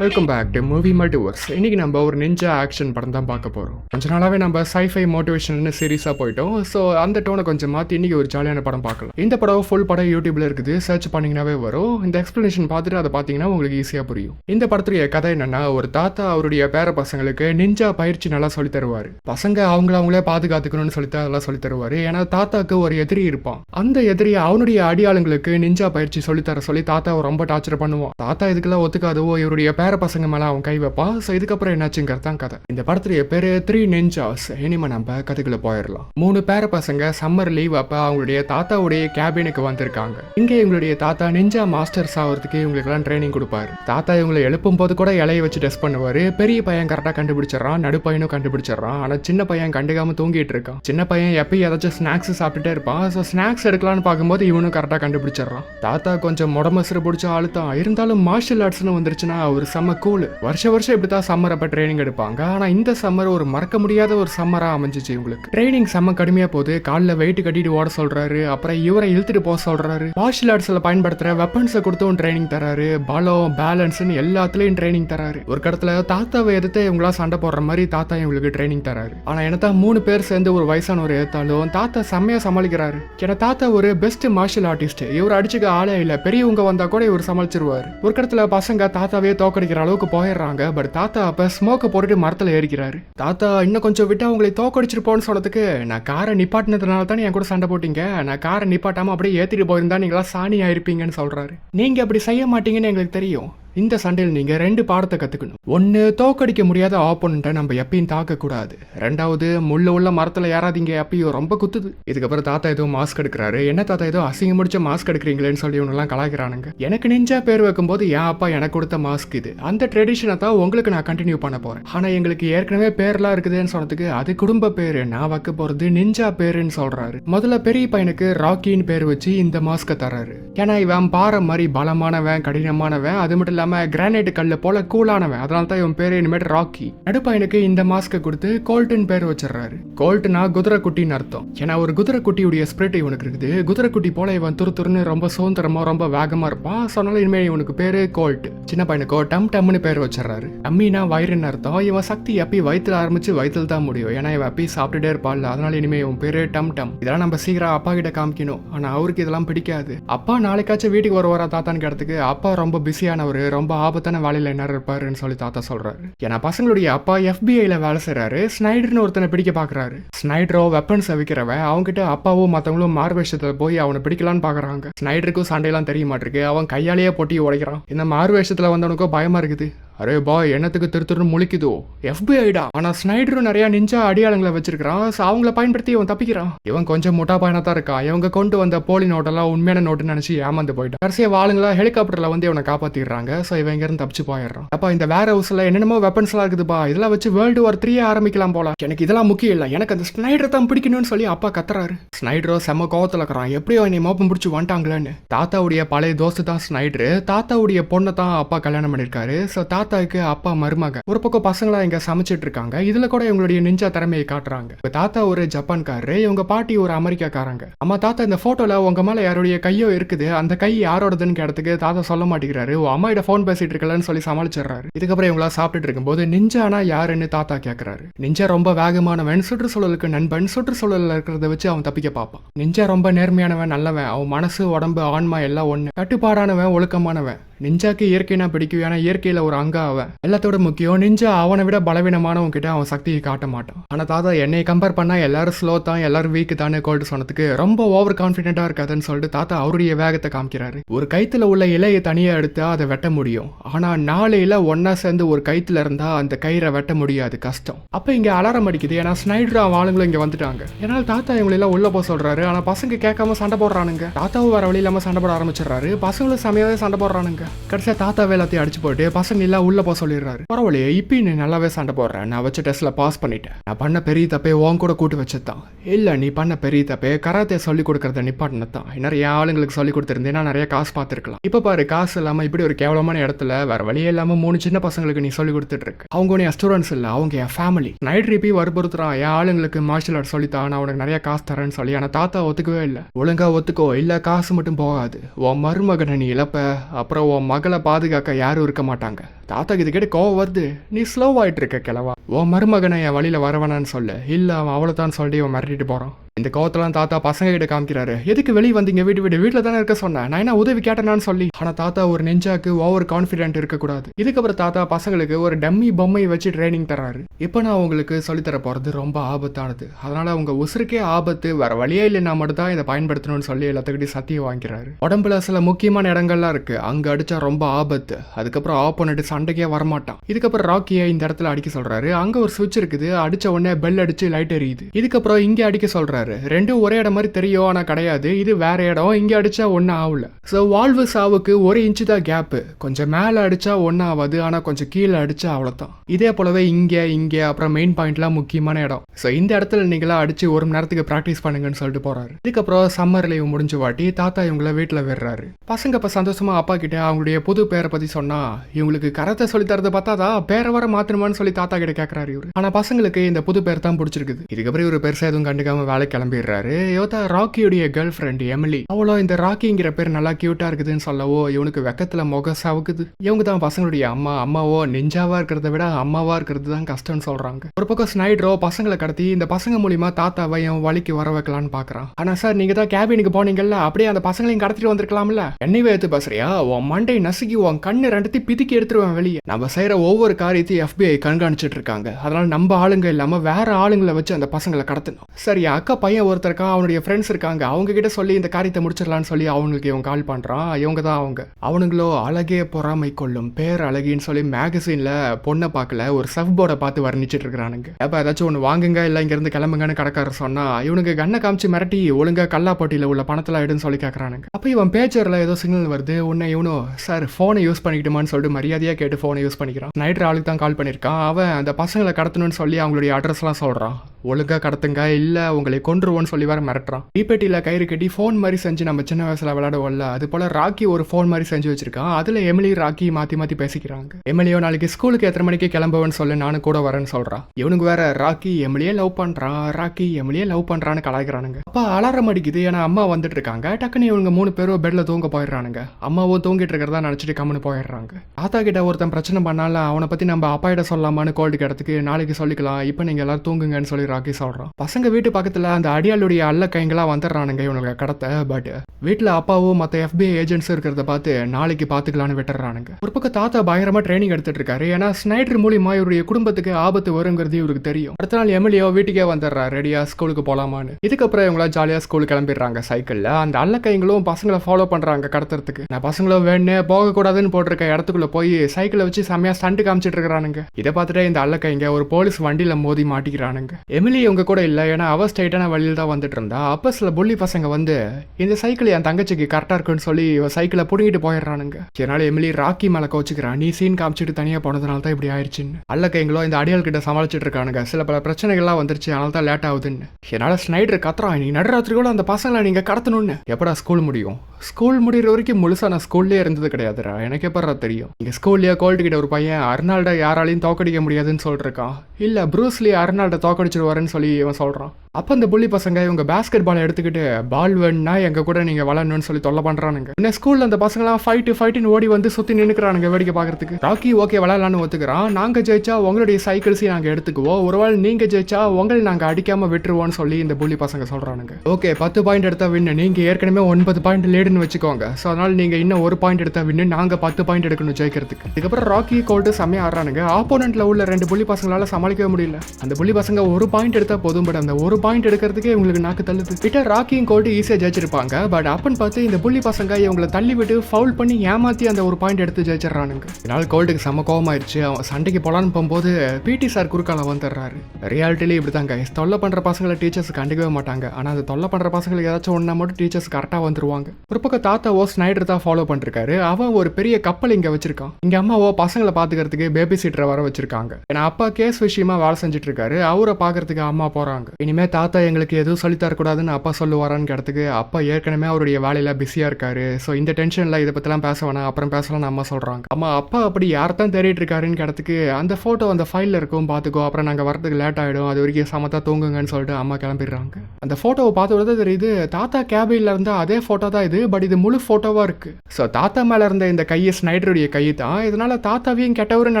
Welcome back to movie multiverse இன்னைக்கு நம்ம ஒரு நெஞ்சா ஆக்ஷன் படம் தான் பார்க்க போகிறோம் கொஞ்ச நாளாவே நம்ம சைஃபை மோட்டிவேஷன் சீரிஸாக போயிட்டோம். ஸோ அந்த டோனை கொஞ்சம் மாற்றி இன்னைக்கு ஒரு ஜாலியான படம் பார்க்கலாம். இந்த படம் ஃபுல் படம் யூடியூப்ல இருக்குது. சர்ச் பண்ணிங்கனாவே வரும். இந்த எக்ஸ்ப்ளனேஷன் பார்த்துட்டு அதை பார்த்தீங்கன்னா உங்களுக்கு ஈஸியாக புரியும். இந்த படத்துடைய கதை என்னன்னா ஒரு தாத்தா அவருடைய பேர பசங்களுக்கு நெஞ்சா பயிற்சி நல்லா சொல்லி தருவார். பசங்க அவங்கள அவங்களே பாதுகாத்துக்கணும்னு சொல்லி அதெல்லாம் சொல்லி தருவார். ஏன்னா தாத்தாக்கு ஒரு எதிரி இருப்பான். அந்த எதிரி அவனுடைய அடியாளுங்களுக்கு நெஞ்சா பயிற்சி சொல்லித்தர சொல்லி தாத்தாவை ரொம்ப டார்ச்சர் பண்ணுவான். தாத்தா இதுக்கெல்லாம் ஒத்துக்காதவோ இவருடைய பேர பசங்க மேல அவன் கை வைப்பான் ஸோ இதுக்கப்புறம் என்னாச்சுங்கிறது தான் கதை. இந்த படத்துடைய பேர் த்ரீ நெஞ்சாஸ் இனிமே நம்ம கதைக்குள்ள போயிடலாம். மூணு பேர பசங்க சம்மர் லீவ் அப்போ அவங்களுடைய தாத்தாவுடைய கேபினுக்கு வந்திருக்காங்க. இங்கே இவங்களுடைய தாத்தா நெஞ்சா மாஸ்டர்ஸ் ஆகிறதுக்கு இவங்களுக்குலாம் ட்ரைனிங் கொடுப்பாரு. தாத்தா இவங்களை எழுப்பும் போது கூட இலைய வச்சு டெஸ்ட் பண்ணுவார். பெரிய பையன் கரெக்டாக கண்டுபிடிச்சிடறான். நடு பையனும் கண்டுபிடிச்சிடறான். ஆனால் சின்ன பையன் கண்டுக்காம தூங்கிட்டு இருக்கான். சின்ன பையன் எப்பயும் ஏதாச்சும் ஸ்நாக்ஸ் சாப்பிட்டுட்டே இருப்பான். ஸோ ஸ்நாக்ஸ் எடுக்கலாம்னு பார்க்கும்போது இவனும் கரெக்டாக கண்டுபிடிச்சிடறான். தாத்தா கொஞ்சம் முடமசுறு பிடிச்ச ஆளு தான் இருந்தாலும் மார்ஷல் ஆர்ட்ஸ்னு வந்துருச்சுன்னா அவர் செம்ம கூல் வருஷ வருஷம் இப்படி தான் சம்மர் அப்போ ட்ரைனிங் எடுப்பாங்க. ஆனால் இந்த சம்மர் ஒரு மறக்க முடியாத ஒரு சம்மராக அமைஞ்சிச்சு இவங்களுக்கு. ட்ரைனிங் செம்ம கடுமையாக போகுது. காலில் வெயிட் கட்டிட்டு ஓட சொல்கிறாரு அப்புறம் இவரை இழுத்துட்டு போக சொல்கிறாரு மார்ஷியல் ஆர்ட்ஸில் பயன்படுத்துகிற வெப்பன்ஸை கொடுத்தும் ட்ரைனிங் தராரு. பலம் பேலன்ஸ்னு எல்லாத்துலேயும் ட்ரைனிங் தராரு. ஒரு கடத்தில் தாத்தாவை எதிர்த்து இவங்களா சண்டை போடுற மாதிரி தாத்தா இவங்களுக்கு ட்ரைனிங் தராரு. ஆனால் என்னதான் மூணு பேர் சேர்ந்து ஒரு வயசானவர் எடுத்தாலும் தாத்தா செம்மையாக சமாளிக்கிறாரு. ஏன்னா தாத்தா ஒரு பெஸ்ட் மார்ஷியல் ஆர்டிஸ்ட் இவர் அடிச்சுக்க ஆளே இல்லை. பெரியவங்க வந்தால் கூட இவர் சமாளிச்சிருவாரு. ஒரு கடத்தில் பசங்க தாத்தாவே தோக்கடிக்கிற அளவுக்கு போயிடுறாங்க. பட் தாத்தா அப்போ ஸ்மோக்கை போட்டுட்டு மரத்தில் ஏறிக்கிறாரு. தாத்தா இன்னும் கொஞ்சம் விட்டு அவங்களை தோக்கடிச்சிருப்போன்னு சொன்னதுக்கு நான் காரை நிப்பாட்டினதுனால தானே என் கூட சண்டை போட்டீங்க. நான் காரை நிப்பாட்டாம அப்படியே ஏற்றிட்டு போயிருந்தா நீங்களாம் சாணி ஆயிருப்பீங்கன்னு சொல்கிறாரு நீங்கள் அப்படி செய்ய மாட்டீங்கன்னு எங்களுக்கு தெரியும். இந்த சண்டையில் நீங்கள் ரெண்டு பாடத்தை கற்றுக்கணும் ஒன்று தோக்கடிக்க முடியாத ஆப்போனண்ட்டை நம்ம எப்பயும் தாக்கக்கூடாது. ரெண்டாவது முள்ள உள்ள மரத்தில் ஏறாதீங்க எப்பயும் ரொம்ப குத்துது. இதுக்கப்புறம் தாத்தா ஏதோ மாஸ்க் எடுக்கிறாரு. என்ன தாத்தா ஏதோ அசிங்க முடிச்ச மாஸ்க் எடுக்கிறீங்களேன்னு சொல்லி இவனெல்லாம் கலாய்க்கிறானுங்க. எனக்கு நெஞ்சா பேர் வைக்கும்போது என் அப்பா எனக்கு கொடுத்த மாஸ்க் இது. அந்த ட்ரெடிஷனை தான் உங்களுக்கு நான் கண்டினியூ பண்ண போகிறேன் ஆனால் எங்களுக்கு ஏற்கனவே பேர்லாம் இருக்குதுன்னு சொன்னதுக்கு அது குடும்ப பேர். நான் வைக்க போகிறது நெஞ்சா பேருன்னு சொல்கிறாரு முதல்ல பெரிய பையனுக்கு ராக்கின்னு பேர் வச்சு இந்த மாஸ்கை தர்றாரு. ஏன்னா இவன் பாறை மாதிரி பலமானவன் கடினமானவன். அது மட்டும் இல்லாம கிரானைட் கல்லு போல கூலானவன் அதனால தான் இவன் பேரு இனிமேட்டு ராக்கி. நடுப்பயனுக்கு இந்த மாஸ்க்கை கொடுத்து கோல்டன் பேர் வச்சிடுறாரு. கோல்ட்னா குதிரை குட்டின்னு அர்த்தம். ஏன்னா ஒரு குதிரை குட்டியுடைய ஸ்பிரிட் இவனுக்கு இருக்குது. குதிரை குட்டி போல இவன் துரு துருன்னு ரொம்ப சுதந்திரமா ரொம்ப வேகமா இருப்பான். சொன்னாலும் இனிமேல் இவனுக்கு பேரு கோல்ட் சின்ன பையனுக்கோ டம் டம்னு பேர் வச்சிடுறாரு. அம்மினா வயிறுன்னு அர்த்தம். இவன் சக்தி எப்பயும் வயிற்றுல ஆரம்பிச்சு வயிற்றுல தான் முடியும். ஏன்னா இவன் எப்பயும் சாப்பிட்டுட்டே இருப்பான்ல. அதனால இனிமே இவன் பேரு டம் டம். இதெல்லாம் நம்ம சீக்கிரம் அப்பா கிட்ட காமிக்கணும். ஆனா அவருக்கு இதெல்லாம் பிடிக்காது. அப்பா நாளைக்காச்சும் வீட்டுக்கு வருவாரா தாத்தான்னு கிடத்துக்கு அப்பா ரொம்ப பிஸியானவர் ரொம்ப ஆபத்தான வேலையில என்ன இருப்பாருன்னு சொல்லி தாத்தா சொல்றாரு. ஏன்னா பசங்களுடைய அப்பா எஃபிஐயில் வேலை செய்றாரு. ஸ்னைடர்னு ஒருத்தனை பிடிக்க பாக்குறாரு. ஸ்னைடரோ வெப்பன்ஸை விற்கிறவன் அவங்ககிட்ட அப்பாவும் மத்தவங்களும் மார்வேஷத்துல போய் அவனை பிடிக்கலான்னு பார்க்குறாங்க ஸ்னைடருக்கும் சண்டையெல்லாம் தெரிய மாட்டிருக்கு. அவன் கையாலேயே பொட்டி உடைக்கிறான். இந்த மார்வேஷத்தில் வந்தவனுக்கும் பயமா இருக்குது. அரே பாய் என்னத்துக்கு திருத்தருன்னு முழிக்குதோ? எஃபிஐடா ஆனா ஸ்னைடரும் நிறைய நிஞ்சா அடியாளங்களை வச்சிருக்கான் ஸோ அவங்கள பயன்படுத்தி இவன் தப்பிக்கிறான். இவன் கொஞ்சம் முட்டா பையனா தான் இருக்கான் இவங்க கொண்டு வந்த போலி நோட்டெல்லாம் உண்மையான நோட்டுன்னு நினைச்சு ஏமாந்து போயிட்டான். கடைசியா வாளுங்களா ஹெலிகாப்டர்ல வந்து இவனை காப்பாத்திடுறாங்க. ஸோ இவன் இங்க இருந்து தப்பிச்சு போயிடுறான். அப்ப இந்த வேற ஹவுஸ்ல என்னென்னமோ வெப்பன்ஸ் எல்லாம் இருக்குதுப்பா. இதெல்லாம் வச்சு வேர்ல்டு வார் த்ரீ ஆரம்பிக்கலாம் போல. எனக்கு இதெல்லாம் முக்கியம் இல்லை. எனக்கு அந்த ஸ்னைடர் தான் பிடிக்கணும்னு சொல்லி அப்பா கத்துறாரு. ஸ்னைடரோ செம்ம கோவத்துல இருக்கிறான். எப்படியோ என்னை மோப்பம் பிடிச்சி வந்துட்டாங்களேன்னு. தாத்தாவுடைய பழைய தோஸ்து தான் ஸ்னைடரு. தாத்தாவுடைய பொண்ணை தான் அப்பா கல்யாணம் பண்ணிருக்காரு ஸோ தாத்தா தாத்தாவுக்கு அப்பா மருமக. ஒரு பக்கம் பசங்களா இங்க சமைச்சிட்டு இருக்காங்க இதுல கூட இவங்களுடைய நிஞ்சா திறமையை காட்டுறாங்க. இப்ப தாத்தா ஒரு ஜப்பான்காரரு இவங்க பாட்டி ஒரு அமெரிக்காக்காரங்க. அம்மா தாத்தா இந்த போட்டோல உங்க மேல யாருடைய கையோ இருக்குது? அந்த கை யாரோடதுன்னு கேட்டதுக்கு தாத்தா சொல்ல மாட்டேங்கிறாரு. உன் அம்மாயிட ஃபோன் பேசிட்டு இருக்கலன்னு சொல்லி சமாளிச்சிடுறாரு. இதுக்கப்புறம் இவங்களா சாப்பிட்டுட்டு இருக்கும்போது நிஞ்சானா யாருன்னு தாத்தா கேட்கிறாரு நிஞ்சா ரொம்ப வேகமானவன் சுற்றுச்சூழலுக்கு நண்பன் சுற்றுச்சூழல்ல இருக்கிறத வச்சு அவன் தப்பிக்க பார்ப்பான். நிஞ்சா ரொம்ப நேர்மையானவன் நல்லவன். அவன் மனசு உடம்பு ஆன்மா எல்லாம் ஒண்ணு. கட்டுப்பாடானவன் ஒழுக்கமானவன். நிஞ்சாக்கு இயற்கைனா பிடிக்கும் ஏன்னா இயற்கையில் ஒரு அங்கா அவன். எல்லாத்தோட முக்கியம் நிஞ்சா அவனை விட பலவீனமானவன் கிட்ட அவன் சக்தியை காட்ட மாட்டான். ஆனால் தாத்தா என்னை கம்பேர் பண்ணால் எல்லாரும் ஸ்லோ தான் எல்லாரும் வீக்கு தானே கோல்டு சொன்னதுக்கு ரொம்ப ஓவர் கான்ஃபிடென்ட்டாக இருக்காதுன்னு சொல்லிட்டு தாத்தா அவருடைய வேகத்தை காமிக்கிறாரு. ஒரு கைத்தில் உள்ள இலையை தனியாக எடுத்தால் அதை வெட்ட முடியும். ஆனால் நாலு இலை சேர்ந்து ஒரு கைத்தில் இருந்தால் அந்த கயிறை வெட்ட முடியாது கஷ்டம். அப்போ இங்கே அலாரம் அடிக்குது ஏன்னா ஸ்னைடர் அவன் ஆளுங்களும் இங்கே வந்துட்டாங்க. ஏன்னா தாத்தா இவங்களெல்லாம் உள்ளே உள்ள போக சொல்கிறாரு ஆனால் பசங்க கேட்காம சண்டை போடுறானுங்க. தாத்தாவும் வேற வழி இல்லாமல் சண்டை போட ஆரம்பிச்சிடுறாரு பசங்களும் செமையாவே சண்டை போடுறானுங்க. கடைசியா தாத்தா எல்லாத்தையும் அடிச்சு போட்டு பசங்க எல்லாம் உள்ள போக சொல்லிடுறாரு. பரவாயில்லையே இப்போ நீ நல்லாவே சண்டை போடுறேன் நான் வச்ச டெஸ்ட்ல பாஸ் பண்ணிட்டேன். நான் பண்ண பெரிய தப்பே உன் கூட கூட்டு வச்சதுதான் இல்ல நீ பண்ண பெரிய தப்பே கராத்தே சொல்லி கொடுக்கறத நிப்பாட்டினதான் நிறைய ஆளுங்களுக்கு சொல்லி கொடுத்துருந்தேன்னா நிறைய காசு பார்த்துருக்கலாம். இப்ப பாரு காசு இல்லாம இப்படி ஒரு கேவலமான இடத்துல வேற வழியே இல்லாம மூணு சின்ன பசங்களுக்கு நீ சொல்லி கொடுத்துட்டு இருக்கு அவங்க உன்னை ஸ்டூடெண்ட்ஸ் இல்ல அவங்க என் ஃபேமிலி நைட் ரிப்பி வற்புறுத்துறான். என் ஆளுங்களுக்கு மார்ஷல் ஆர்ட் சொல்லித்தான். நான் உனக்கு நிறைய காசு தரேன்னு சொல்லி ஆனா தாத்தா ஒத்துக்கவே இல்லை. ஒழுங்கா ஒத்துக்கோ. இல்ல காசு மட்டும் போகாது. உன் மருமகனை நீ இழப்ப. அப்புறம் உன் மகளை பாதுகாக்க யாரும் இருக்க மாட்டாங்க. தாத்தாக்கு இது கேட்டு கோவம் வருது. நீ ஸ்லோவாயிட்டு இருக்க கிளவா உன் மருமகனை என் வழியில வரவனான்னு சொல்லு. இல்லை அவன் அவ்வளோதான் தான் சொல்லி அவன் மிரட்டிட்டு போறான். இந்த கோவத்தெல்லாம் தாத்தா பசங்க கிட்ட காமிக்கிறாரு. எதுக்கு வெளியே வந்தீங்க? வீட்டு வீடு. வீட்டில் தானே இருக்க சொன்னேன். நான் என்ன உதவி கேட்டேனான்னு சொல்லி. ஆனால் தாத்தா ஒரு நெஞ்சாக்கு ஓவர் கான்ஃபிடென்ட் இருக்கக்கூடாது. இதுக்கப்புறம் தாத்தா பசங்களுக்கு ஒரு டம்மி பொம்மை வச்சு ட்ரைனிங் தராரு இப்போ நான் உங்களுக்கு சொல்லித்தர போகிறது ரொம்ப ஆபத்தானது. அதனால உங்க உசுருக்கே ஆபத்து. வேற வழியே இல்லைன்னா மட்டும் தான் இதை பயன்படுத்தணும்னு சொல்லி எல்லாத்துக்கிட்டையும் சத்தியம் வாங்கிக்கிறாரு. உடம்புல சில முக்கியமான இடங்கள்லாம் இருக்கு. அங்கே அடிச்சா ரொம்ப ஆபத்து. அதுக்கப்புறம் ஆப்போனட் சண்டைக்கே வரமாட்டான். இதுக்கப்புறம் ராக்கியை இந்த இடத்துல அடிக்க சொல்றாரு. அங்கே ஒரு சுவிட்ச் இருக்குது. அடிச்ச உடனே பெல் அடிச்சு லைட் எரியுது. இதுக்கப்புறம் இங்கே அடிக்க சொல்கிறாரு ரெண்டும் ஒரே இடம் மாதிரி தெரியும் ஆனா கிடையாது. இது வேற இடம் இங்கே அடிச்சா ஒன்னும் ஆகல. ஸோ வால்வு சாவுக்கு ஒரு இன்ச்சு தான் கேப்பு கொஞ்சம் மேல அடிச்சா ஒன்றும் ஆகாது ஆனா கொஞ்சம் கீழே அடிச்சா அவ்வளோதான் இதே போலவே இங்கே இங்கே அப்புறம் மெயின் பாயிண்ட்லாம் முக்கியமான இடம். ஸோ இந்த இடத்துல நீங்களாம் அடிச்சு ஒரு மணி நேரத்துக்கு ப்ராக்டிஸ் பண்ணுங்கன்னு சொல்லிட்டு போறாரு. இதுக்கப்புறம் சம்மர் லீவ் முடிஞ்ச வாட்டி தாத்தா இவங்கள வீட்டில் விடுறாரு. பசங்க இப்போ சந்தோஷமா அப்பா கிட்ட அவங்களுடைய புது பேரை பத்தி சொன்னா இவங்களுக்கு கரத்தை சொல்லி தரதை பார்த்தாதா பேரை வர மாத்தணுமான்னு சொல்லி தாத்தா கிட்ட கேட்குறாரு இவரு. ஆனால் பசங்களுக்கு இந்த புது பேர் தான் பிடிச்சிருக்குது. இதுக்கப்புறம் இவர் பெருசாக எதுவும் கண்டுக்காம வேலைக்கு கிளம்பிடுறாரு. யோதா ராக்கியுடைய கேர்ள் ஃப்ரெண்ட் எமிலி. அவளோ இந்த ராக்கிங்கிற பேர் நல்லா கியூட்டா இருக்குதுன்னு சொல்லவோ இவனுக்கு வெக்கத்துல முக சவுக்குது. இவங்க தான் பசங்களுடைய அம்மா. அம்மாவோ நெஞ்சாவா இருக்கிறத விட அம்மாவா இருக்கிறது தான் கஷ்டம்னு சொல்றாங்க. ஒரு பக்கம் ஸ்னைட்ரோ பசங்களை கடத்தி இந்த பசங்க மூலியமா தாத்தாவை என் வழிக்கு வர வைக்கலான்னு பாக்குறான். ஆனா சார் நீங்க தான் கேபினுக்கு போனீங்கல்ல அப்படியே அந்த பசங்களையும் கடத்திட்டு வந்திருக்கலாம்ல? என்னைவே எடுத்து பேசுறியா? உன் மண்டை நசுக்கி உன் கண்ணு ரெண்டத்தையும் பிதுக்கி எடுத்துருவேன் வெளியே. நம்ம செய்யற ஒவ்வொரு காரியத்தையும் எஃபிஐ கண்காணிச்சிட்டு இருக்காங்க. அதனால நம்ம ஆளுங்க இல்லாம வேற ஆளுங்களை வச்சு அந்த பசங்களை கடத்தணும். சரி அக்கா பையன் ஒருத்தர் இருக்கான் அவனுடைய ஃப்ரெண்ட்ஸ் இருக்காங்க. அவங்க கிட்ட சொல்லி இந்த காரியத்தை முடிச்சிடலான்னு சொல்லி அவங்களுக்கு இவன் கால் பண்றான். இவங்க தான் அவங்க. அவனுங்களோ அழகே பொறாமை கொள்ளும் பேர் அழகின்னு சொல்லி மேகசீனில் பொண்ணை பார்க்கல ஒரு சஃப் போர்டை பார்த்து வர்ணிச்சிட்டு இருக்கிறானுங்க. அப்ப ஏதாச்சும் ஒன்று வாங்குங்க இல்லை இங்க இருந்து கிளம்புங்கன்னு கடைக்காரர் சொன்னா இவனுக்கு கண்ணை காமிச்சு மிரட்டி ஒழுங்கா கல்லாப்பட்டியில உள்ள பணத்தில் ஆயிடுன்னு சொல்லி கேட்கறானுங்க அப்போ இவன் பேச்சரில் ஏதோ சிக்னல் வருது உன்னை இவனும் சார் ஃபோனை யூஸ் பண்ணிக்கிட்டுமான்னு சொல்லிட்டு மரியாதையாக கேட்டு ஃபோனை யூஸ் பண்ணிக்கிறான். நைட் ஆளுக்கு தான் கால் பண்ணியிருக்கான் அவன் அந்த பசங்களை கடத்தணும்னு சொல்லி அவங்களுடைய அட்ரஸ்லாம் சொல்றான். ஒழுங்கா கடத்துங்க இல்லை உங்களை கொன்றுவோன்னு சொல்லி வேற மிரட்டுறான். தீப்பெட்டியில கயிறு கட்டி ஃபோன் மாதிரி செஞ்சு நம்ம சின்ன வயசுல விளையாடுவோம்ல அது போல ராக்கி ஒரு ஃபோன் மாதிரி செஞ்சு வச்சிருக்கான். அதுல எமிலி ராக்கி மாத்தி மாத்தி பேசிக்கிறாங்க. எமிலியோ நாளைக்கு ஸ்கூலுக்கு எத்தனை மணிக்கு கிளம்புவேன்னு சொல்லி நானும் கூட வரேன்னு சொல்றான் இவனுக்கு வேற ராக்கி எமிலியே லவ் பண்றான் ராக்கி எமிலியே லவ் பண்றான்னு கலாய்க்கிறானுங்க. அப்பா அலாரம் அடிக்குது ஏன்னா அம்மா வந்துட்டு இருக்காங்க டக்குன்னு இவங்க மூணு பேரும் பெட்ல தூங்க போயிடுறானுங்க. அம்மாவும் தூங்கிட்டு இருக்கிறதா நினைச்சிட்டு கம்முன்னு போயிடுறாங்க. தாத்தா கிட்ட ஒருத்தன் பிரச்சனை பண்ணால அவனை பத்தி நம்ம அப்பாயிட சொல்லலாமான்னு கோல்டு கிடத்துக்கு நாளைக்கு சொல்லிக்கலாம் இப்போ நீங்க எல்லாரும் தூங்குங்கன்னு சொல்லி ராக்கி சொல்றான். பசங்க வீட்டு பக்கத்துல அந்த அடியாளுடைய அல்ல கைங்களா வந்துடுறானுங்க இவனுங்க கடத்த பட் வீட்டில் அப்பாவும் மத்த எஃபிஐ ஏஜென்ட்ஸும் இருக்கிறத பார்த்து நாளைக்கு பார்த்துக்கலான்னு விட்டுறானுங்க ஒரு பக்கம் தாத்தா பயங்கரமாக ட்ரைனிங் எடுத்துட்டு இருக்காரு. ஏன்னா ஸ்னைடர் மூலியமா இவருடைய குடும்பத்துக்கு ஆபத்து வருங்கிறது இவருக்கு தெரியும். அடுத்த நாள் எம்எல்ஏ வீட்டுக்கே வந்துடுறா ரெடியா ஸ்கூலுக்கு போலாமான்னு. இதுக்கப்புறம் இவங்களா ஜாலியாக ஸ்கூலுக்கு கிளம்பிடுறாங்க சைக்கிளில் அந்த அல்ல கைங்களும் பசங்களை ஃபாலோ பண்றாங்க கடத்துறதுக்கு. நான் பசங்களும் வேணே போக கூடாதுன்னு போட்டிருக்க இடத்துக்குள்ள போய் சைக்கிளை வச்சு செம்மையா ஸ்டண்ட் காமிச்சிட்டு இருக்கிறானுங்க. இதை பார்த்துட்டே இந்த அல்ல கைங்க ஒரு போலீஸ் வண்டியில மோதி மாட்டிக்கிறானுங்க. எமிலி இவங்க கூட இல்ல. ஏன்னா அவர் ஸ்டேட்டான வழியில் தான் வந்துட்டு இருந்தா அப்போ சில புள்ளி பசங்க வந்து இந்த சைக்கிள் என் தங்கச்சிக்கு கரெக்டாக இருக்குன்னு சொல்லி இவன் சைக்கிளை பிடுங்கிட்டு போயிடுறானுங்க. இதனால எமிலி ராக்கி மேலே கோச்சுக்கிறான் நீ சீன் காமிச்சிட்டு தனியாக போனதுனால தான் இப்படி ஆயிடுச்சுன்னு அல்லக்கைங்களோ இந்த அடியால் கிட்ட சமாளிச்சிட்டு இருக்கானுங்க. சில பல பிரச்சனைகள்லாம் வந்துருச்சு. அதனால தான் லேட் ஆகுதுன்னு. என்னால் ஸ்னைடர் கத்துறான். நீ நடுராத்திரி கூட அந்த பசங்களை நீங்கள் கடத்தணும்னு. எப்படா ஸ்கூல் முடியும்? ஸ்கூல் முடிகிற வரைக்கும் முழுசா நான் ஸ்கூல்லேயே இருந்தது கிடையாதுடா எனக்கு எப்படா தெரியும். இங்கே ஸ்கூல்லையே கோல்டு கிட்ட ஒரு பையன் அர்னால்டை யாராலையும் தோக்கடிக்க முடியாதுன்னு சொல்லிருக்கான். இல்லை ப்ரூஸ்லி அர்னால்டை தோக்கடிச்சிடுவாருன்னு சொல்லி இவன் சொல்கிறான் அப்போ அந்த புள்ளி பசங்க இவங்க பேஸ்கெட் பால் எடுத்துக்கிட்டு பால் வேணும்னா எங்கள் கூட நீங்கள் விளாடணும்னு சொல்லி தொல்லை பண்ணுறானுங்க என்ன ஸ்கூலில் அந்த பசங்களாம் ஃபைட்டு ஃபைட்டுன்னு ஓடி வந்து சுற்றி நின்னுக்கிறானுங்க வேடிக்கை பார்க்குறதுக்கு. ராக்கி ஓகே விளாடலான்னு ஒத்துக்கிறான். நாங்கள் ஜெயிச்சா உங்களுடைய சைக்கிள்ஸையும் நாங்கள் எடுத்துக்குவோம். ஒருவேளை நீங்கள் ஜெயிச்சா உங்களை நாங்கள் அடிக்காமல் விட்டுருவோம்னு சொல்லி இந்த புள்ளி பசங்க சொல்கிறானுங்க ஓகே பத்து பாயிண்ட் எடுத்தா வின்னு. நீங்கள் ஏற்கனவே ஒன்பது பாயிண்ட் லேடுன்னு வச்சுக்கோங்க. ஸோ அதனால நீங்க இன்னும் ஒரு பாயிண்ட் எடுத்தா வின்னு நாங்க பத்து பாயிண்ட் எடுக்கணும் ஜெயிக்கிறதுக்கு. இதுக்கப்புறம் ராக்கி கோல்டு செம்மையாக ஆடுறானுங்க. ஆப்போனண்ட்ல உள்ள ரெண்டு புள்ளி பசங்களால சமாளிக்கவே முடியல. அந்த புள்ளி பசங்க ஒரு பாயிண்ட் எடுத்தா போதும் பட் அந்த ஒரு பாயிண்ட் எடுக்கிறதுக்கே இவங்களுக்கு நாக்கு தள்ளுது. கிட்ட ராக்கியும் கோல்டு ஈஸியாக ஜெயிச்சிருப்பாங்க பட் அப்பன் பார்த்து இந்த புள்ளி பசங்க இவங்களை தள்ளி விட்டு ஃபவுல் பண்ணி ஏமாத்தி அந்த ஒரு பாயிண்ட் எடுத்து ஜெயிச்சிடறானுங்க. இதனால் கோல்டுக்கு செம கோவமாயிருச்சு. அவன் சண்டைக்கு போலான்னு போகும்போது பிடி சார் குறுக்கால வந்துடுறாரு. ரியாலிட்டிலே இப்படி தாங்க தொல்லை பண்ற பசங்களை டீச்சர்ஸ் கண்டுக்கவே மாட்டாங்க. ஆனால் அந்த தொல்லை பண்ற பசங்களுக்கு ஏதாச்சும் ஒன்றா மட்டும் டீச்சர்ஸ் கரெக்டாக வந்துருவாங்க. ஒரு பக்கம் தாத்தாவோ ஸ்னைடர் தான் ஃபாலோ பண்ணிருக்காரு. அவன் ஒரு பெரிய கப்பல் இங்கே வச்சிருக்கான். இங்க அம்மாவோ பசங்களை பாத்துக்கிறதுக்கு பேபி சீட்டரை வர வச்சிருக்காங்க. ஏன்னா அப்பா கேஸ் விஷயமா வேலை செஞ்சுட்டு இருக்காரு அவரை பாக்குறதுக்கு அம்மா போறாங்க. இனிமே தாத்தா எங்களுக்கு எதுவும் சொல்லி தரக்கூடாதுன்னு அப்பா சொல்லுவாரான்னு கேட்டதுக்கு அப்பா ஏற்கனவே அவருடைய வேலையில பிஸியா இருக்காரு. ஸோ இந்த டென்ஷன்ல இதை பத்திலாம் பேச வேணாம். அப்புறம் பேசலாம்னு அம்மா சொல்றாங்க. அம்மா அப்பா அப்படி யார்தான் தேடிட்டு இருக்காருன்னு கேட்டதுக்கு அந்த போட்டோ அந்த ஃபைல்ல இருக்கும் பாத்துக்கோ அப்புறம் நாங்க வரதுக்கு லேட் ஆயிடும். அது வரைக்கும் சமத்தா தூங்குங்கன்னு சொல்லிட்டு அம்மா கிளம்பிடுறாங்க. அந்த போட்டோவை பார்த்து விட தெரியுது தாத்தா கேபின்ல இருந்தா அதே போட்டோ தான் இது. பட் இது முழு ஃபோட்டோவாக இருக்கு. ஸோ தாத்தா மேல இருந்த இந்த கையை ஸ்னைடருடைய கை தான் இதனால தாத்தாவையும் கெட்டவருன்னு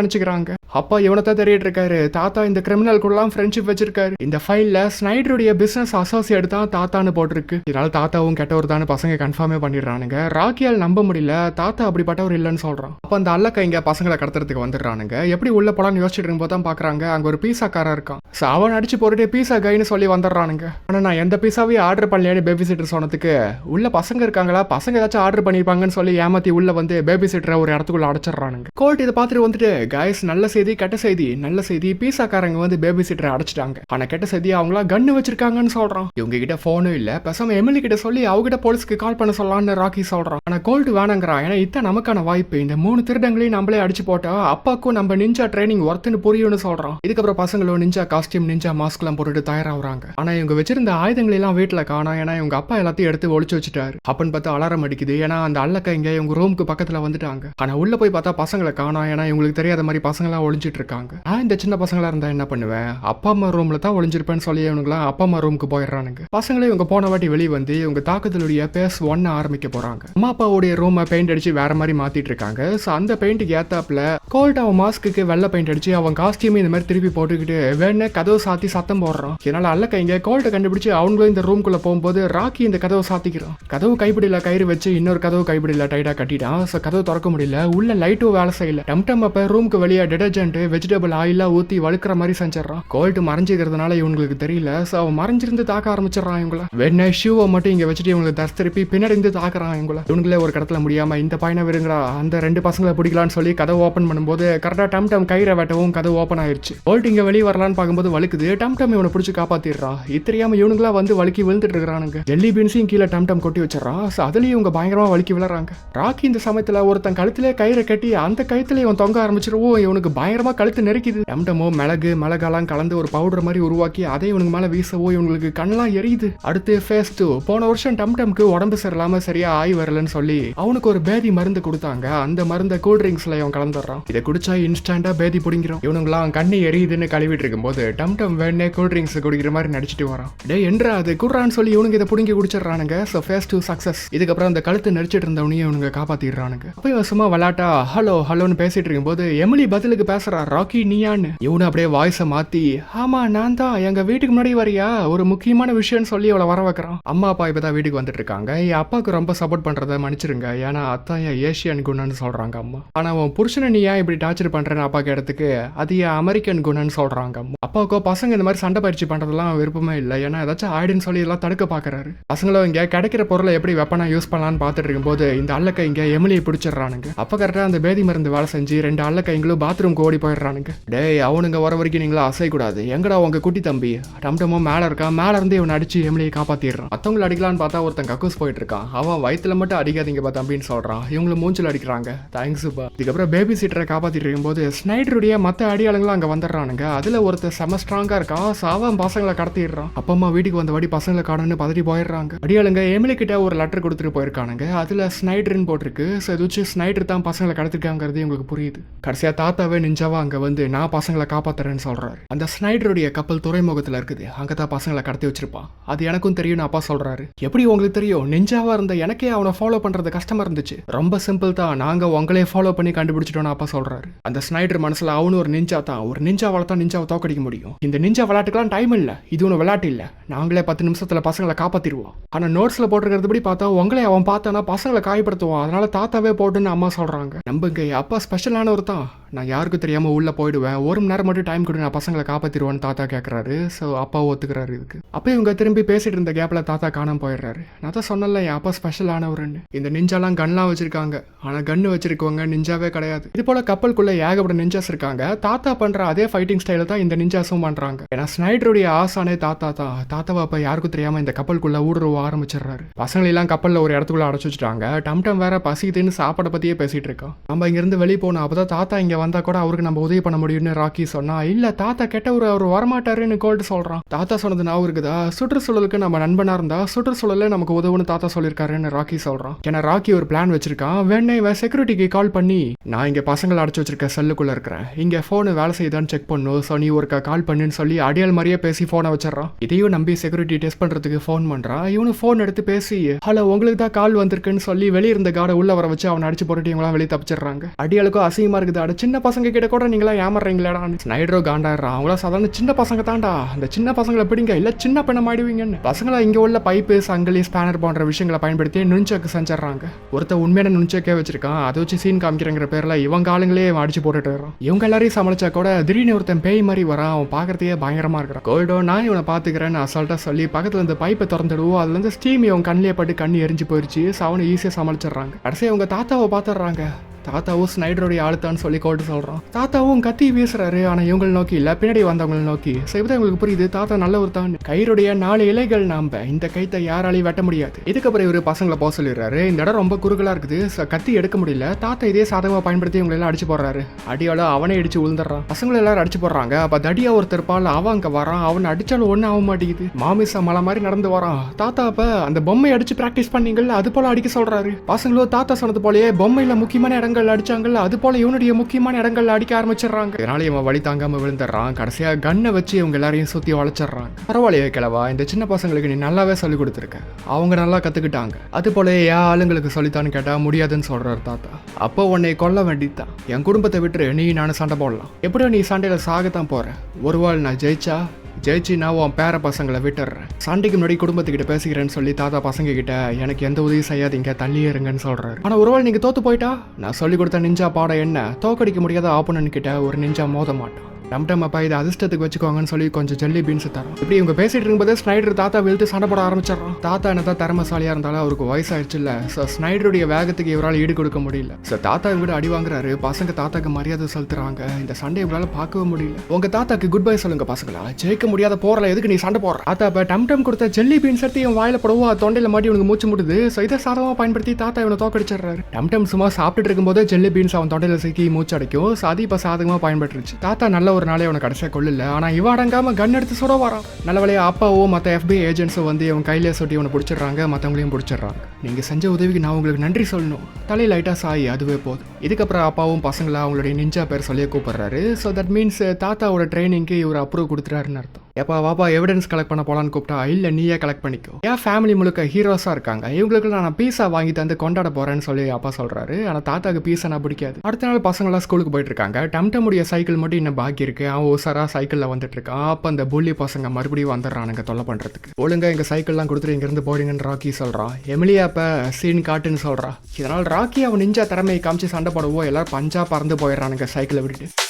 நினச்சிக்கிறாங்க. அப்பா இவனை தான் தெரியிட்டு இருக்காரு தாத்தா இந்த கிரிமினல் கூடலாம் ஃப்ரெண்ட்ஷிப் வச்சிருக்காரு. இந்த ஃபைலில் ஸ்னைடருடைய பிசினஸ் அசோசியேட் தான் தாத்தான்னு போட்டிருக்கு. இதனால தாத்தாவும் கெட்டவர் தான் பசங்க கன்ஃபார்மே பண்ணிடுறானுங்க. ராக்கியால் நம்ப முடியல. தாத்தா அப்படிப்பட்டவர் இல்லைன்னு சொல்றான். அப்ப அந்த அல்லக்கா இங்கே பசங்களை கடத்துறதுக்கு வந்துடுறானுங்க. எப்படி உள்ள போலான்னு யோசிச்சுட்டு இருக்கும்போது தான் பாக்குறாங்க. அங்க ஒரு பீஸா இருக்கான். ஸோ அவன் அடிச்சு போட்டுட்டு பீஸா கைன்னு சொல்லி வந்துடுறானுங்க. ஆனா நான் எந்த பீஸாவையும் ஆர்டர் பண்ணலையான்னு பேபி சிட்டர் சொன்னதுக்கு உள்ள பசங்க இருக்காங்களா? பசங்க ஏதாச்சும் ஆர்டர் பண்ணியிருப்பாங்கன்னு சொல்லி ஏமாத்தி உள்ள வந்து பேபி சிட்டரை ஒரு இடத்துக்குள்ள அடைச்சிடுறானுங்க. கோர்ட் இதை பார்த்துட்டு வந்துட்டு காய்ஸ் நல்ல செய்தி கெட்ட செய்தி நல்ல செய்தி. பீஸாக்காரங்க வந்து பேபி சிட்டரை அடைச்சிட்டாங்க. ஆனா கெட்ட செய்தி அவங்களா கன்னு வச்சிருக்காங்கன்னு சொல்றான். இவங்க கிட்ட போனும் இல்ல. பேசாம எம்எல்ஏ கிட்ட சொல்லி அவகிட்ட போலீஸ்க்கு கால் பண்ண சொல்லலாம்னு ராக்கி சொல்றான். ஆனா கோல்டு வேணாங்கிறான் ஏன்னா இதான் நமக்கான வாய்ப்பு. இந்த மூணு திருடங்களையும் நம்மளே அடிச்சு போட்டா அப்பாக்கும் நம்ம நிஞ்சா ட்ரைனிங் ஒர்த்துன்னு புரியும்னு சொல்றான். இதுக்கப்புறம் பசங்களும் நிஞ்சா காஸ்டியூம் நிஞ்சா மாஸ்க் எல்லாம் போட்டுட்டு தயாராகிறாங்க. ஆனா இவங்க வச்சிருந்த ஆயுதங்களை எல்லாம் வீட்டுல காணா. ஏன்னா இவங்க அப்பா எல்லாத்தையும் எடுத்து ஒழிச்சு வச்சுட்டாரு. அப்பன்னு பார்த்தா அலாரம் அடிக்குது. ஏன்னா அந்த அல்லக்கா இங்கே இவங்க ரூமுக்கு பக்கத்துல வந்துட்டாங்க. ஆனா உள்ள போய் பார்த்தா பசங்களை காணோம். ஏன்னா இவங்களுக்கு தெரியாத மாதிரி பசங்க எல்லாம் இருக்காங்க. நான் இந்த சின்ன பசங்களா இருந்தா என்ன பண்ணுவேன்? அப்பா அம்மா ரூமில் தான் ஒழிஞ்சிருப்பேன்னு சொல்லி இவனுங்களாம் அப்பா அம்மா ரூமுக்கு போயிடுறானுங்க. பசங்களே இவங்க போன வாட்டி வெளியே வந்து இவங்க தாக்குதலுடைய பேஸ் ஒன்ன ஆரம்பிக்க போறாங்க. அம்மா அப்பாவுடைய ரூமை பெயிண்ட் அடிச்சு வேற மாதிரி மாத்திட்டு இருக்காங்க. ஸோ அந்த பெயிண்ட்டுக்கு ஏத்தாப்புல கோல்ட் அவன் மாஸ்க்கு வெள்ளை பெயிண்ட் அடிச்சு அவன் காஸ்டியூம் இந்த மாதிரி திருப்பி போட்டுக்கிட்டு வேணே கதவை சாத்தி சத்தம் போடுறான். என்னால் அல்ல கைங்க கோல்ட்டை கண்டுபிடிச்சு அவங்களும் இந்த ரூம்குள்ளே போகும்போது ராக்கி இந்த கதவை சாத்திக்கிறான். கதவு கைப்பிடியில் கயிறு வச்சு இன்னொரு கதவு கைப்பிடியில் டைட்டாக கட்டிட்டான். ஸோ கதவு திறக்க முடியல. உள்ள லைட்டும் வேலை செய்யல. டம் டம் அப்போ ரூமுக்கு வெளியே டிடர்ஜென்ட் வெஜிடபிள் ஆயிலாக ஊற்றி வழுக்கிற மாதிரி செஞ்சிடறான். கோல்ட் மறைஞ்சிக்கிறதுனால இவங்களுக்கு தெரியல. ஸோ அவன் மறைஞ்சிருந்து தாக்க ஆரம்பிச்சிடறான் இவங்கள. வெண்ணெய் ஷூவை மட்டும் இங்கே வச்சுட்டு இவங்களுக்கு தஸ் திருப்பி பின்னாடி இருந்து தாக்குறான் இவங்கள. இவங்களே ஒரு கடத்துல முடியாமல் இந்த பையனை விருங்குறா அந்த ரெண்டு பசங்களை பிடிக்கலான்னு சொல்லி கதவை ஓப்பன் பண்ணும்போது கரெக்டாக டம் டம் கயிறை வெட்டவும் கதவு ஓப்பன் ஆயிடுச்சு கோல்ட் இங்கே வெளியே வரலான்னு பார்க்கும்போது வழுக்குது. டம் டம் இவனை பிடிச்சி காப்பாத்திடுறான் இத்தரியாம இவனுங்களா வந்து வழுக்கி விழுந்துட்டு இருக்கிறானுங்க. ஜெல்லி பீன்ஸையும் கீழே டம் டம் கொட்டி வச்சிடறான். ஸோ அதுலயும் இவங்க பயங்கரமாக வலிக்கு விழுறாங்க ராக்கி இந்த சமயத்தில் ஒருத்தன் கழுத்திலே கயிறை கட்டி அந்த கழுத்துல இவன் தொங்க ஆரம்பிச்சிருவோம் இவனுக்கு பயங்கரமாக கழுத்து நெருக்கிது. எம்டமோ மிளகு மிளகாலாம் கலந்து ஒரு பவுடர் மாதிரி உருவாக்கி அதை இவனுக்கு மேலே வீசவோ இவங்களுக்கு கண்ணெல்லாம் எரியுது. அடுத்து ஃபேஸ் டூ போன வருஷம் டம் டம்க்கு உடம்பு சரியில்லாம சரியா ஆய் வரலன்னு சொல்லி அவனுக்கு ஒரு பேதி மருந்து கொடுத்தாங்க. அந்த மருந்தை கூல் ட்ரிங்க்ஸ்ல இவன் கலந்துடுறான். இதை குடிச்சா இன்ஸ்டன்டா பேதி பிடிங்கிறோம் இவனுங்களாம் கண்ணு எரியுதுன்னு கழுவிட்டு இருக்கும்போது டம் டம் வேணே கூல் ட்ரிங்க்ஸ் குடிக்கிற மாதிரி நடிச்சிட்டு வரான். டே என்றா அது குடுறான்னு சொல்லி இவனுக்கு இதை பிடிங்கி குடிச்சிடுறானுங்க. ஸோ ஃபேஸ் டூ சக்சஸ் இதுக்கப்புறம் அந்த கழுத்து நடிச்சிட்டு இருந்தவனையும் இவனுங்க காப்பாத்திடுறானுங்க. அப்போ இவன் சும்மா விளாட்டா ஹலோ ஹலோன்னு பேசிட்டு இருக்கும்போது எமிலி பதிலுக்கு பேசுறா ராக்கி நீயான்னு. இவனு அப்படியே வாய்ஸை மாத்தி ஆமா நான் தான் எங்க வீட்டுக்கு முன்னாடி வரியா? ஒரு முக்கியமான விஷயம்னு சொல்லி அவளை வர வைக்கிறான். அம்மா அப்பா இப்பதான் வீட்டுக்கு வந்துட்டு இருக்காங்க. என் அப்பாவுக்கு ரொம்ப சப்போர்ட் பண்றதை மன்னிச்சிருங்க. ஏன்னா அத்தான் என் ஏஷியன் குணன்னு சொல்றாங்க அம்மா. ஆனா உன் புருஷனை நீ ஏன் இப்படி டார்ச்சர் பண்றேன்னு அப்பா கேட்டதுக்கு அது என் அமெரிக்கன் குணன்னு சொல்றாங்க அம்மா. அப்பாவுக்கோ பசங்க இந்த மாதிரி சண்டை பயிற்சி பண்றதெல்லாம் விருப்பமே இல்லை. ஏன்னா ஏதாச்சும் ஆயிடுன்னு சொல்லி எல்லாம் தடுக்க பாக்குறாரு. பசங்களும் இங்க கிடைக்கிற பொருளை எப்படி வெப்பன் யூஸ் பண்ணலாம்னு பார்த்துட்டு இருக்கும்போது இந்த அள்ளக்கைங்க இங்க எமிலியை பிடிச்சிடுறானுங்க. அப்ப கரெக்டா அந்த பேதி மருந்து வேலை செஞ்சு ரெண்டு அள்ளக்கைங்களும் பாத்ரூம்க்கு ஓடி போயிடுறானுங்க. டேய் அவனுங்க வர வரைக்கும் நீங்களா அசைக்கூடாது எங்கடா உங்க குட்டி தம்பி? டம்டமோ மேல இருக்கான் மேல இருந்து இவனை அடிச்சு எமிலியை காப்பாத்திடுறான். மத்தவங்களை அடிக்கலான்னு பார்த்தா ஒருத்தன் கக்கூஸ் போயிட்டு இருக்கான் அவன் வயிற்றுல மட்டும் அடிக்காதீங்கப்பா தம்பின்னு சொல்றான். இவங்களும் மூஞ்சில் அடிக்கிறாங்க. தேங்க்ஸ்ப்பா இதுக்கப்புறம் பேபி சீட்டரை காப்பாத்திட்டு இருக்கும்போது ஸ்னைடருடைய மத்த அடியாளங்களும் அங்க வந்துடுறானுங்க. அதுல ஒருத்தர் செம ஸ்ட்ராங்கா இருக்கான். சாவன் அவன் பசங்களை கடத்திடுறான். அப்பா அம்மா வீட்டுக்கு வந்த வாடி பசங்களை காணுன்னு பதறி போயிடுறாங்க. அடியாளுங்க எமிலி கிட்ட ஒரு லெட்டர் கொடுத்துட்டு போயிருக்கானுங்க. அதுல ஸ்னைடர்னு போட்டிருக்கு. ஸோ இது வச்சு ஸ்னைடர் தான் பசங்களை கடத்திருக்காங்கிறது உங்களுக்கு புரியுது. கடைசியா தாத்தாவே நிஞ்சாவா அங்க வந்து நான் பசங்களை காப்பாத்துறேன்னு சொல்றாரு. அந்த ஸ்னைடருடைய கப்பல் துறைமுகத்தில் இருக்குது. அங்கே தான் பசங்களை கடத்தி வச்சிருப்பான். அது எனக்கும் தெரியும்னு அப்பா சொல்றாரு. எப்படி உங்களுக்கு தெரியும்? நெஞ்சாவா இருந்த எனக்கே அவனை ஃபாலோ பண்றது கஷ்டமா இருந்துச்சு. ரொம்ப சிம்பிள் தான். நாங்க உங்களே ஃபாலோ பண்ணி கண்டுபிடிச்சிட்டோம்னு அப்பா சொல்றாரு. அந்த ஸ்னைடர் மனசுல அவனு ஒரு நிஞ்சா தான். ஒரு நிஞ்சாவால தான் நிஞ்சாவை தோக்கடிக்க முடியும். இந்த நிஞ்சா விளையாட்டுக்கெல்லாம் டைம் இல்ல. இது ஒன்று விளையாட்டு இல்ல. நாங்களே பத்து நிமிஷத்துல பசங்களை காப்பாத்திடுவோம். ஆனா நோட்ஸ்ல போட்டிருக்கிறதுபடி பார்த்தா உங்களை அவன் பார்த்தானா பசங்களை காயப்படுத்துவான். அதனால தாத்தாவே போட்டுன்னு அம்மா சொல்றாங்க. நம்புங்க இங்கே அப்பா ஸ்பெஷலானவர் தான். நான் யாருக்கும் தெரியாமல் உள்ளே போயிடுவேன். ஒரு மணி நேரம் மட்டும் டைம் கொடு நான் பசங்களை காப்பாற்றிடுவேன்னு தாத்தா கேட்கறாரு ஸோ அப்பா ஒத்துக்கிறாரு இதுக்கு. அப்போ இவங்க திரும்பி பேசிட்டு இருந்த கேப்பில் தாத்தா காணாமல் போயிடுறாரு. நான் தான் சொன்னல என் அப்பா ஸ்பெஷலானவருன்னு இந்த நிஞ்சாலாம் கன்லாம் வச்சுருக்காங்க. ஆனால் கன்னு வச்சிருக்கவங்க நிஞ்சாவே கிடையாது. இது போல் கப்பலுக்குள்ளே ஏகப்பட்ட நிஞ்சாஸ் இருக்காங்க. தாத்தா பண்ணுற அதே ஃபைட்டிங் ஸ்டைல தான் இந்த நிஞ்சாஸும் பண்ணுறாங்க ஏன்னா ஸ்னைடருடைய ஆசானே தாத்தா தான். தாத்தாவை அப்போ யாருக்கும் தெரியாமல் இந்த கப்பலுக்குள்ளே ஊடுருவ ஆரம்பிச்சிடுறாரு. பசங்களை எல்லாம் ஒரு இடத்துக்குள்ளே அடைச்சி வச்சுட்டாங்க. டம் டம் வேற பசிக்குதுன்னு சாப்பாடை பற்றியே பேசிகிட்டு இருக்கோம் நம்ம இங்கேருந்து வெளியே போனோம் அப்போ தான் தாத்தா இங்கே வந்தால் கூட அவருக்கு நம்ம உதவி பண்ண முடியும்னு ராக்கி சொன்னா இல்லை தாத்தா கெட்டவர் அவர் வரமாட்டாருன்னு கோல்டு சொல்கிறான் தாத்தா சொன்னது நான் இருக்குதா? சுற்றுச்சூழலுக்கு நம்ம நண்பனாக இருந்தால் சுற்றுச்சூழலில் நமக்கு உதவுன்னு தாத்தா சொல்லியிருக்காருன்னு ராக்கி சொல்கிறான் ஏன்னா ராக்கி ஒரு பிளான் வச்சிருக்கான். வேணே இவன் செக்யூரிட்டிக்கு கால் பண்ணி நான் இங்கே பசங்களை அடைச்சி வச்சிருக்க செல்லுக்குள்ளே இருக்கிறேன். இங்கே ஃபோனு வேலை செய்யுதான்னு செக் பண்ணும் ஸோ நீ ஒருக்கா கால் பண்ணுன்னு சொல்லி அடியால் மாதிரியே பேசி ஃபோனை வச்சிடறான். இதையும் நம்பி செக்யூரிட்டி டெஸ்ட் பண்றதுக்கு ஃபோன் பண்ணுறான் இவனு ஃபோன் எடுத்து பேசி ஹலோ உங்களுக்கு தான் கால் வந்திருக்குன்னு சொல்லி வெளியிருந்த காடை உள்ள வர வச்சு அவனை அடிச்சு போட்டுட்டு இவங்களாம் வெளியே தப்பிச்சிடுறாங்க. அடியாளுக்கும் அசிங்கமாக இருக்குது. அடிச்சு சின்ன பசங்க கிட்ட கூட நீங்களா ஏமாறுறீங்களா ஸ்னைடரோ காண்டாடுறா அவங்களா சாதாரண சின்ன பசங்க தான்டா. அந்த சின்ன பசங்களை பிடிங்க. இல்ல சின்ன பெண்ண மாடுவீங்கன்னு. பசங்களா இங்க உள்ள பைப்பு சங்கிலி ஸ்பேனர் போன்ற விஷயங்களை பயன்படுத்தி நுண்சக்கு செஞ்சிடறாங்க. ஒருத்த உண்மையான நுண்சக்கே வச்சிருக்கான். அதை வச்சு சீன் காமிக்கிறங்கிற பேர்ல இவங்க ஆளுங்களே அவன் அடிச்சு போட்டுட்டு வர்றான் இவங்க எல்லாரையும் சமாளிச்சா கூட திடீர்னு ஒருத்தன் பேய் மாதிரி வரான். அவன் பார்க்கறதுக்கே பயங்கரமா இருக்கிறான். கோல்டோ நான் இவனை பாத்துக்கிறேன்னு அசால்ட்டா சொல்லி பக்கத்துல இந்த பைப்பை திறந்துடுவோம் அதுல இருந்து ஸ்டீம் இவன் கண்ணிலே பட்டு கண்ணு எரிஞ்சு போயிருச்சு. so அவனை ஈஸியா சமாளிச்சிடுறாங்க. கடைசியா அவங்க தாத்தாவை பாத்துடுறாங்க தாத்தாவும் ஸ்னைடருடைய ஆளுத்தான்னு சொல்லி கோட்டு சொல்கிறோம் தாத்தாவும் கத்தி வீசுறாரு. ஆனால் இவங்களை நோக்கி இல்லை. பின்னாடி வந்தவங்களை நோக்கி so இப்பதான் உங்களுக்கு புரியுது. தாத்தா நல்லவர் தான் கயிறுடைய நாலு இலைகள் நாம்ப இந்த கைத்தை யாராலையும் வெட்ட முடியாது. இதுக்கப்புறம் இவர் பசங்களை போக சொல்லிடுறாரு. இந்த இடம் ரொம்ப குறுகலாக இருக்குது. கத்தி எடுக்க முடியல. தாத்தா இதே சாதகமாக பயன்படுத்தி இவங்களை எல்லாம் அடிச்சு போடுறாரு. அடியால அவனே அடிச்சு விழுந்துடுறான் பசங்களை எல்லாரும் அடிச்சு போடுறாங்க. அப்போ தடியா ஒருத்தர் பால் அவன் அங்கே வரான். அவன் அடிச்சாலும் ஒன்றும் ஆக மாட்டேங்குது. மாமிசா மலை மாதிரி நடந்து வரான். தாத்தா அப்போ அந்த பொம்மை அடிச்சு ப்ராக்டிஸ் பண்ணீங்கல்ல அது போல அடிக்க சொல்றாரு. பசங்களும் தாத்தா சொன்னது போலயே பொம்மையில் முக்கியமான இடம் இடங்கள் அடிச்சாங்கல்ல அது போல இவனுடைய முக்கியமான இடங்கள்ல அடிக்க ஆரம்பிச்சிடுறாங்க. இதனால இவன் வழி தாங்காம விழுந்துடுறான். கடைசியா கண்ணை வச்சு இவங்க எல்லாரையும் சுத்தி வளைச்சிடுறாங்க பரவாயில்லையே கிழவா இந்த சின்ன பசங்களுக்கு நீ நல்லாவே சொல்லி கொடுத்துருக்க. அவங்க நல்லா கத்துக்கிட்டாங்க. அது போல ஏன் ஆளுங்களுக்கு சொல்லித்தான்னு கேட்டா முடியாதுன்னு சொல்றாரு தாத்தா. அப்போ உன்னை கொல்ல வேண்டித்தான் என் குடும்பத்தை விட்டு நீ நானும் சண்டை போடலாம். எப்படியோ நீ சண்டையில சாகத்தான் போற. ஒரு நான் ஜெயிச்சா ஜெயிச்சு நான் உன் பேர பசங்களை விட்டுறேன். சண்டைக்கு முன்னாடி குடும்பத்துக்கிட்ட பேசிக்கிறேன்னு சொல்லி தாத்தா பசங்க கிட்ட எனக்கு எந்த உதவி செய்யாதீங்க தள்ளியே இருங்கன்னு சொல்றாரு. ஆனா ஒருவேளை நீங்க தோத்து போயிட்டா? நான் சொல்லி கொடுத்த நிஞ்சா பாடம் என்ன? தோக்கடிக்க முடியாத ஆப்பனன் கிட்ட ஒரு நிஞ்சா மோத மாட்டான் டம்டம் அப்பா இதை அதிர்ஷ்டத்துக்கு வச்சுக்கோங்கன்னு சொல்லி கொஞ்சம் ஜெல்லி பீன்ஸ் தரும். இப்படி இவங்க பேசிட்டு இருக்கும்போது ஸ்னைடர் தாத்தா வெளுத்து சண்டை போட ஆரம்பிச்சிடறோம் தாத்தா என்ன தான் திறமசாலியா இருந்தாலும் அவருக்கு வயசாயிடுச்சு இல்ல ஸோ ஸ்னைடருடைய வேகத்துக்கு இவரால் ஈடு கொடுக்க முடியல. ஸோ தாத்தா விட அடி வாங்குறாரு. பசங்க தாத்தாக்கு மரியாதை செலுத்துறாங்க. இந்த சண்டை இவரால பார்க்கவே முடியல. உங்க தாத்தாக்கு குட் பை சொல்லுங்க பசங்களா? ஜெயிக்க முடியாத போறல எதுக்கு நீ சண்டை போடுற? தாத்தா இப்போ டம் டம் கொடுத்த ஜெல்லி பீன்ஸ் எடுத்து இவன் வாயில போடவும் தொண்டையில மாட்டி இவனுக்கு மூச்சு முடுது ஸோ இதை சாதமாக பயன்படுத்தி தாத்தா இவனை தோக்கடிச்சிடுறாரு. டம் டம் சும்மா சாப்பிட்டுட்டு இருக்கும்போது ஜெல்லி பீன்ஸ் அவன் தொண்டையில சிக்கி மூச்சு அடைக்கும். ஸோ அது இப்போ சாதகமாக பயன்பட்டுருச்சு. தாத்தா நல்ல ஒரு நாளே அவனை கடைசியா கொள்ளல ஆனா இவன் அடங்காமல் கன் எடுத்து சுட வரான். நல்ல வேலையா அப்பாவோ மற்ற எஃபிஐ ஏஜென்ட்ஸோ வந்து இவன் கையில சொட்டி இவனை பிடிச்சிடுறாங்க மத்தவங்களையும் பிடிச்சிடுறாங்க. நீங்க செஞ்ச உதவிக்கு நான் உங்களுக்கு நன்றி சொல்லணும். தலை லைட்டாக சாய் அதுவே போதும். இதுக்கப்புறம் அப்பாவும் பசங்களா அவங்களுடைய நிஞ்சா பேர் சொல்லியே கூப்பிடுறாரு. ஸோ தட் மீன்ஸ் தாத்தாவோட ட்ரைனிங்க்கு இவர் அப்ரூவ் கொடுத்துறாருன்னு அர்த்தம். எப்பா வாப்பா எவிடன்ஸ் கலெக்ட் பண்ண போலான்னு கூப்பிட்டா இல்ல நீயே கலெக்ட் பண்ணிக்கோ. ஏன் ஃபேமிலி முழுக்க ஹீரோஸா இருக்காங்க. இவங்களுக்கு நான் பீஸா வாங்கி தந்து கொண்டாட போறேன்னு சொல்லி அப்பா சொல்றாரு. ஆனா தாத்தாக்கு பீஸா நான் பிடிக்காது. அடுத்த நாள் பசங்களாம் ஸ்கூலுக்கு போயிட்டு இருக்காங்க. டம்டமுடைய சைக்கிள் மட்டும் இன்னும் பாக்கி இருக்கு. அவன் ஓசரா சைக்கிளில் வந்துட்டு இருக்கான் அப்போ அந்த புள்ளி பசங்க மறுபடியும் வந்துடுறானுங்க தொல்லை பண்ணுறதுக்கு ஒழுங்கா எங்கள் சைக்கிள்லாம் கொடுத்துட்டு இங்கேருந்து போறீங்கன்னு போடுங்கன்னு ராக்கி சொல்கிறான் எமிலியா அப்போ சீன் காட்டுன்னு சொல்கிறா இதனால் ராக்கி அவன் நிஞ்சா திறமையை காமிச்சு சண்டை போடவோ. எல்லாரும் பஞ்சா பறந்து போயிடுறானுங்க சைக்கிளை விட்டுட்டு.